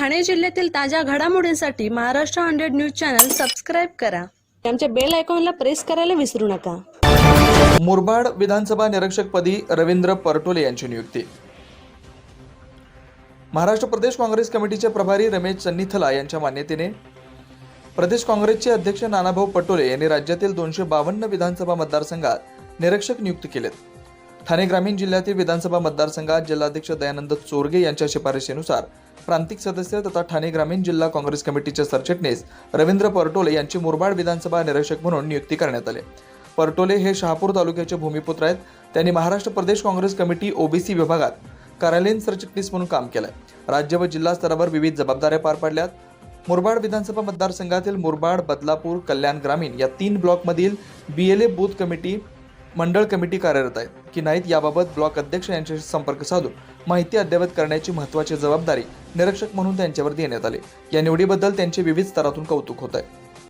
ठाणे जिल्ह्यातील ताज्या घडामोडींसाठी Maharashtra hundred news channel subscribe करा. आमच्या बेल आयकॉनला प्रेस करायला विसरू नका. मुरबाड विधानसभा निरीक्षकपदी रवींद्र परटोले यांची नियुक्ती. महाराष्ट्र प्रदेश काँग्रेस कमिटीचे प्रभारी रमेश चन्नीथला यांच्या मान्यतेने प्रदेश काँग्रेसचे अध्यक्ष नानाभाऊ पटोले यांनी राज्यातील दोनशे बावन्न विधानसभा मतदारसंघात निरीक्षक नियुक्त केलेत. ठाणे ग्रामीण जिल्ह्यातील विधानसभा मतदारसंघात जिल्हाध्यक्ष दयानंद चोरगे यांच्या शिफारशीनुसार प्रांतिक सदस्य तथा ठाणे ग्रामीण जिल्हा काँग्रेस कमिटीचे सरचिटणीस रवींद्र परटोले यांची मुरबाड विधानसभा निरीक्षक म्हणून नियुक्ती करण्यात आली. परटोले हे शहापूर तालुक्याचे भूमिपुत्र आहेत. त्यांनी Maharashtra Pradesh Congress committee OBC विभागात कार्यालयीन सरचिटणीस म्हणून काम केलंय. राज्य व जिल्हा स्तरावर विविध जबाबदाऱ्या पार पाडल्यात. मुरबाड विधानसभा मतदारसंघातील मुरबाड बदलापूर कल्याण ग्रामीण या तीन ब्लॉकमधील B L A booth committee मंडळ कमिटी कार्यरत आहेत की नाहीत याबाबत ब्लॉक अध्यक्ष यांच्याशी संपर्क साधून माहिती अद्ययावत करण्याची महत्त्वाची जबाबदारी निरीक्षक म्हणून त्यांच्यावर देण्यात आली. या निवडीबद्दल त्यांचे विविध स्तरातून कौतुक होत आहे.